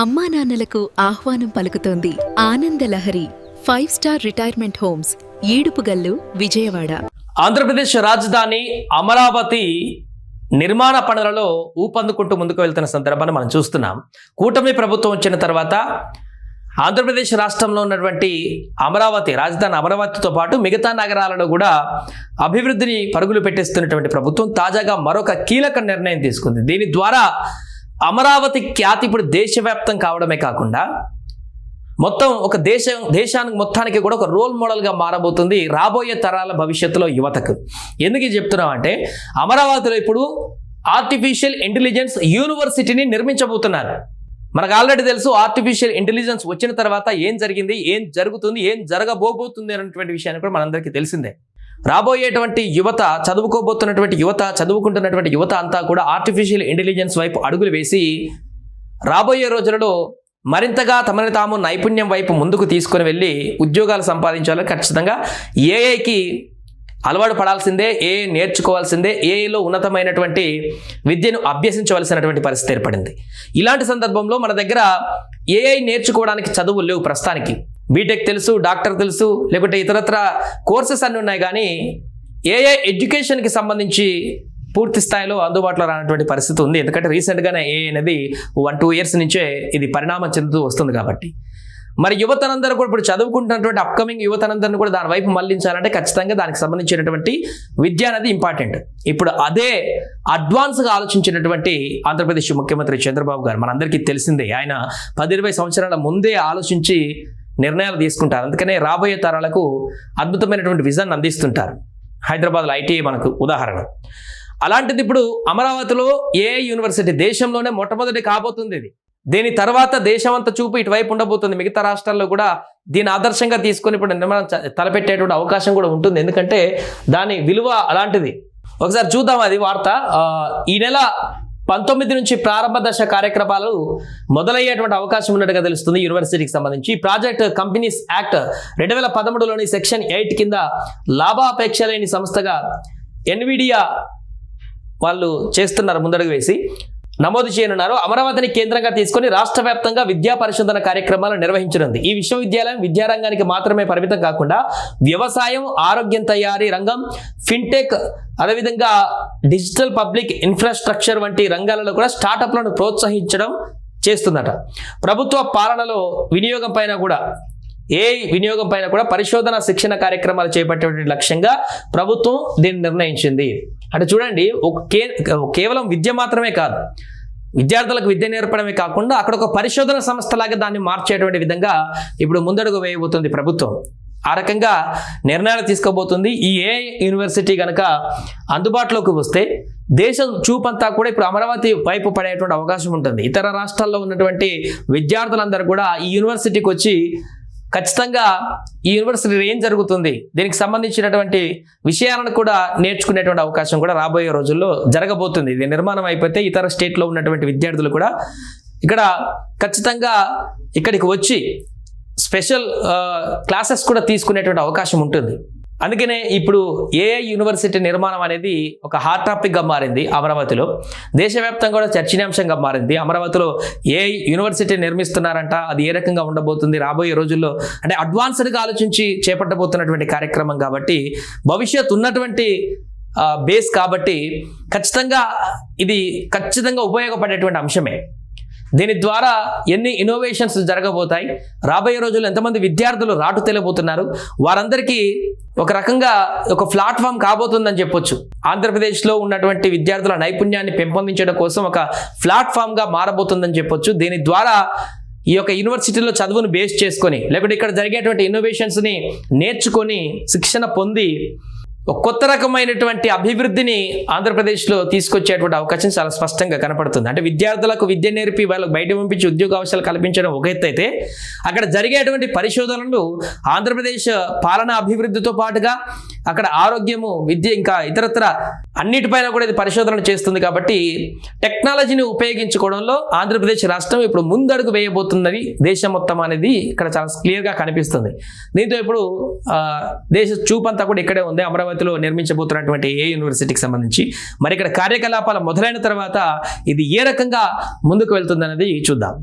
అమ్మా నాన్నలకు ఆహ్వానం పలుకుతోంది Anandalahari five star retirement homes Edupugallu Vijayawada. Andhra Pradesh రాజధాని అమరావతి నిర్మాణ పనులలో ఊపందుకుంటూ ముందుకు వెళ్తున్న సందర్భాన్ని మనం చూస్తున్నాం. కూటమి ప్రభుత్వం వచ్చిన తర్వాత ఆంధ్రప్రదేశ్ రాష్ట్రంలో ఉన్నటువంటి అమరావతి రాజధాని అమరావతితో పాటు మిగతా నగరాలలో కూడా అభివృద్ధిని పరుగులు పెట్టిస్తున్నటువంటి ప్రభుత్వం తాజాగా మరొక కీలక నిర్ణయం తీసుకుంది. దీని ద్వారా అమరావతి ఖ్యాతి ఇప్పుడు దేశవ్యాప్తం కావడమే కాకుండా మొత్తం ఒక దేశం దేశానికి మొత్తానికి కూడా ఒక రోల్ మోడల్గా మారబోతుంది రాబోయే తరాల భవిష్యత్తులో యువతకు. ఎందుకు చెప్తున్నామంటే చెప్తున్నాం అంటే అమరావతిలో ఇప్పుడు ఆర్టిఫిషియల్ ఇంటెలిజెన్స్ యూనివర్సిటీని నిర్మించబోతున్నారు. మనకు ఆల్రెడీ తెలుసు ఆర్టిఫిషియల్ ఇంటెలిజెన్స్ వచ్చిన తర్వాత ఏం జరిగింది ఏం జరుగుతుంది ఏం జరగబోబోతుంది అనేటువంటి విషయాన్ని కూడా మనందరికీ తెలిసిందే. రాబోయేటువంటి యువత చదువుకోబోతున్నటువంటి యువత చదువుకుంటున్నటువంటి యువత అంతా కూడా ఆర్టిఫిషియల్ ఇంటెలిజెన్స్ వైపు అడుగులు వేసి రాబోయే రోజులలో మరింతగా తమని తాము నైపుణ్యం వైపు ముందుకు తీసుకొని వెళ్ళి ఉద్యోగాలు సంపాదించాలని ఖచ్చితంగా ఏఐకి అలవాటు పడాల్సిందే ఏ నేర్చుకోవాల్సిందే ఏఐలో ఉన్నతమైనటువంటి విద్యను అభ్యసించవలసినటువంటి పరిస్థితి ఏర్పడింది. ఇలాంటి సందర్భంలో మన దగ్గర ఏఐ నేర్చుకోవడానికి చదువులు లేవు ప్రస్తుతానికి. బీటెక్ తెలుసు డాక్టర్ తెలుసు లేకుంటే ఇతరత్ర కోర్సెస్ అన్నీ ఉన్నాయి కానీ ఏఏ ఎడ్యుకేషన్కి సంబంధించి పూర్తి స్థాయిలో అందుబాటులో రానటువంటి పరిస్థితి ఉంది. ఎందుకంటే రీసెంట్గానే ఏ అనేది వన్ టూ ఇయర్స్ నుంచే ఇది పరిణామం చెందుతూ వస్తుంది కాబట్టి. మరి యువతనందరూ కూడా ఇప్పుడు చదువుకుంటున్నటువంటి అప్కమింగ్ యువతనందరిని కూడా దాని వైపు మళ్ళించాలంటే ఖచ్చితంగా దానికి సంబంధించినటువంటి విద్య అనేది ఇంపార్టెంట్ ఇప్పుడు అదే అడ్వాన్స్గా ఆలోచించినటువంటి ఆంధ్రప్రదేశ్ ముఖ్యమంత్రి చంద్రబాబు గారు మనందరికీ తెలిసిందే ఆయన పది ఇరవై సంవత్సరాల ముందే ఆలోచించి నిర్ణయాలు తీసుకుంటారు. అందుకనే రాబోయే తరాలకు అద్భుతమైనటువంటి విజన్ అందిస్తుంటారు. హైదరాబాద్లో ఐటీఐ మనకు ఉదాహరణ. అలాంటిది ఇప్పుడు అమరావతిలో ఏ యూనివర్సిటీ దేశంలోనే మొట్టమొదటి కాబోతుంది ఇది. దీని తర్వాత దేశమంతా చూపు ఇటువైపు ఉండబోతుంది. మిగతా రాష్ట్రాల్లో కూడా దీని ఆదర్శంగా తీసుకొని ఇప్పుడు నిర్మాణం తలపెట్టేటువంటి అవకాశం కూడా ఉంటుంది. ఎందుకంటే దాని విలువ అలాంటిది. ఒకసారి చూద్దాం అది వార్త. ఈ నెల పంతొమ్మిది నుంచి ప్రారంభ దశ కార్యక్రమాలు మొదలయ్యేటువంటి అవకాశం ఉన్నట్టుగా తెలుస్తుంది యూనివర్సిటీకి సంబంధించి. ప్రాజెక్ట్ కంపెనీస్ యాక్ట్ రెండు వేల పదమూడులోని సెక్షన్ ఎయిట్ కింద లాభాపేక్ష లేని సంస్థగా ఎన్విడియా వాళ్ళు చేస్తున్నారు ముందడుగు వేసి. నమోదు చేయనున్నారు. అమరావతిని కేంద్రంగా తీసుకొని రాష్ట్ర వ్యాప్తంగా విద్యా పరిశోధన కార్యక్రమాలు నిర్వహించనుంది. ఈ విశ్వవిద్యాలయం విద్యారంగానికి మాత్రమే పరిమితం కాకుండా వ్యవసాయం ఆరోగ్యం తయారీ రంగం ఫిన్టెక్ అదేవిధంగా డిజిటల్ పబ్లిక్ ఇన్ఫ్రాస్ట్రక్చర్ వంటి రంగాలలో కూడా స్టార్టప్లను ప్రోత్సహించడం చేస్తుందట ప్రభుత్వ పాలనలో వినియోగం పైన కూడా ఏ వినియోగం పైన కూడా పరిశోధన శిక్షణ కార్యక్రమాలు చేపట్టేటువంటి లక్ష్యంగా ప్రభుత్వం దీన్ని నిర్ణయించింది. అంటే చూడండి ఒక కేవలం విద్య మాత్రమే కాదు విద్యార్థులకు విద్య నేర్పడమే కాకుండా అక్కడ ఒక పరిశోధన సంస్థలాగా దాన్ని మార్చేటువంటి విధంగా ఇప్పుడు ముందడుగు వేయబోతుంది ప్రభుత్వం. ఆ రకంగా నిర్ణయాలు తీసుకోబోతుంది. ఈ ఏ యూనివర్సిటీ కనుక అందుబాటులోకి వస్తే దేశం చూపంతా కూడా ఇప్పుడు అమరావతి వైపు పడేటువంటి అవకాశం ఉంటుంది. ఇతర రాష్ట్రాల్లో ఉన్నటువంటి విద్యార్థులందరూ కూడా ఈ యూనివర్సిటీకి వచ్చి ఖచ్చితంగా ఈ యూనివర్సిటీలో ఏం జరుగుతుంది? దీనికి సంబంధించినటువంటి విషయాలను కూడా నేర్చుకునేటువంటి అవకాశం కూడా రాబోయే రోజుల్లో జరగబోతుంది. ఇది నిర్మాణం అయిపోతే ఇతర స్టేట్లో ఉన్నటువంటి విద్యార్థులు కూడా ఇక్కడ ఖచ్చితంగా ఇక్కడికి వచ్చి స్పెషల్ క్లాసెస్ కూడా తీసుకునేటువంటి అవకాశం ఉంటుంది. అందుకనే ఇప్పుడు ఏఐ యూనివర్సిటీ నిర్మాణం అనేది ఒక హాట్ టాపిక్గా మారింది అమరావతిలో. దేశవ్యాప్తంగా కూడా చర్చనీయాంశంగా మారింది. అమరావతిలో ఏఐ యూనివర్సిటీ నిర్మిస్తున్నారంట. అది ఏ రకంగా ఉండబోతుంది? రాబోయే రోజుల్లో అంటే అడ్వాన్స్డ్గా ఆలోచించి చేపట్టబోతున్నటువంటి కార్యక్రమం కాబట్టి భవిష్యత్ ఉన్నటువంటి బేస్ కాబట్టి ఖచ్చితంగా ఇది ఖచ్చితంగా ఉపయోగపడేటువంటి అంశమే. దీని ద్వారా ఎన్ని ఇన్నోవేషన్స్ జరగబోతాయి? రాబోయే రోజుల్లో ఎంతమంది విద్యార్థులు రాటు తెలియబోతున్నారు వారందరికీ ఒక రకంగా ఒక ప్లాట్ఫామ్ కాబోతుందని చెప్పొచ్చు. ఆంధ్రప్రదేశ్లో ఉన్నటువంటి విద్యార్థుల నైపుణ్యాన్ని పెంపొందించడం కోసం ఒక ప్లాట్ఫామ్గా మారబోతుందని చెప్పొచ్చు. దీని ద్వారా ఈ యొక్క యూనివర్సిటీలో చదువును బేస్ చేసుకొని లేకుంటే ఇక్కడ జరిగేటువంటి ఇన్నోవేషన్స్ని నేర్చుకొని శిక్షణ పొంది ఒక కొత్త రకమైనటువంటి అభివృద్ధిని ఆంధ్రప్రదేశ్లో తీసుకొచ్చేటువంటి అవకాశం చాలా స్పష్టంగా కనపడుతుంది. అంటే విద్యార్థులకు విద్య నేర్పి వాళ్ళకు బయట పంపించి ఉద్యోగ అవకాశాలు కల్పించడం ఒక ఎత్తు అయితే అక్కడ జరిగేటువంటి పరిశోధనలు ఆంధ్రప్రదేశ్ పాలన అభివృద్ధితో పాటుగా అక్కడ ఆరోగ్యము విద్య ఇంకా ఇతరత్ర అన్నిటిపైన కూడా ఇది పరిశోధన చేస్తుంది కాబట్టి టెక్నాలజీని ఉపయోగించుకోవడంలో ఆంధ్రప్రదేశ్ రాష్ట్రం ఇప్పుడు ముందడుగు వేయబోతుందని దేశం మొత్తం అనేది ఇక్కడ చాలా క్లియర్గా కనిపిస్తుంది. దీంతో ఇప్పుడు దేశ చూపంతా కూడా ఇక్కడే ఉంది. అమరావతిలో నిర్మించబోతున్నటువంటి ఏ యూనివర్సిటీకి సంబంధించి. మరి ఇక్కడ కార్యకలాపాలు మొదలైన తర్వాత ఇది ఏ రకంగా ముందుకు వెళ్తుందన్నది చూద్దాం.